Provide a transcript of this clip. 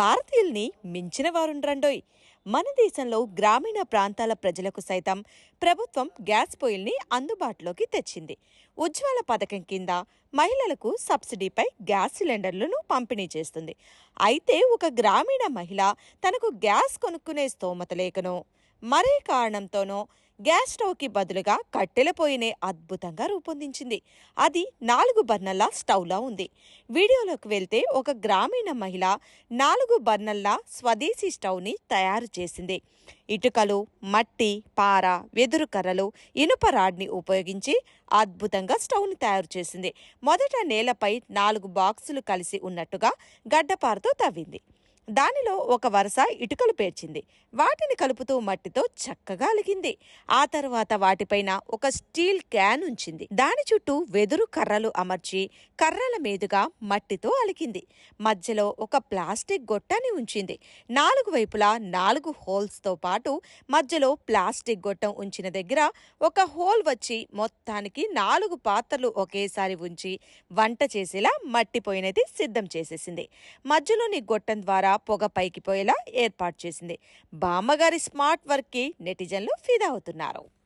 భారతీయుల్ని మించిన వారుండ్రండోయ్. మన దేశంలో గ్రామీణ ప్రాంతాల ప్రజలకు సైతం ప్రభుత్వం గ్యాస్ పొయ్యిల్ని అందుబాటులోకి తెచ్చింది. ఉజ్వల పథకం కింద మహిళలకు సబ్సిడీపై గ్యాస్ సిలిండర్లను పంపిణీ చేస్తుంది. అయితే ఒక గ్రామీణ మహిళ తనకు గ్యాస్ కొనుక్కునే స్తోమత లేకనో మరే కారణంతోనో గ్యాస్ స్టవ్కి బదులుగా కట్టెల పొయ్యినే అద్భుతంగా రూపొందించింది. అది నాలుగు బర్నర్ల స్టవ్లా ఉంది. వీడియోలోకి వెళ్తే ఒక గ్రామీణ మహిళ నాలుగు బర్నర్ల స్వదేశీ స్టవ్ని తయారు చేసింది. ఇటుకలు మట్టి పార వెదురు కర్రలు ఇనుప రాడ్ని ఉపయోగించి అద్భుతంగా స్టవ్ని తయారు చేసింది. మొదట నేలపై నాలుగు బాక్సులు కలిసి ఉన్నట్టుగా గడ్డపారతో తవ్వింది. దానిలో ఒక వరుస ఇటుకలు పేర్చింది. వాటిని కలుపుతూ మట్టితో చక్కగా అలిగింది. ఆ తర్వాత వాటిపైన ఒక స్టీల్ క్యాన్ ఉంచింది. దాని చుట్టూ వెదురు కర్రలు అమర్చి కర్రల మీదుగా మట్టితో అలికింది మధ్యలో ఒక ప్లాస్టిక్ గొట్టని ఉంచింది. నాలుగు వైపులా నాలుగు హోల్స్తో పాటు మధ్యలో ప్లాస్టిక్ గొట్టం ఉంచిన దగ్గర ఒక హోల్ వచ్చి మొత్తానికి నాలుగు పాత్రలు ఒకేసారి ఉంచి వంట చేసేలా మట్టిపోయినది సిద్ధం చేసేసింది. మధ్యలోని గొట్టం ద్వారా పొగ పైకి పోయేలా ఏర్పాటు చేసింది. బామ్మగారి స్మార్ట్ వర్క్కి నెటిజన్లు ఫిదా అవుతున్నారు.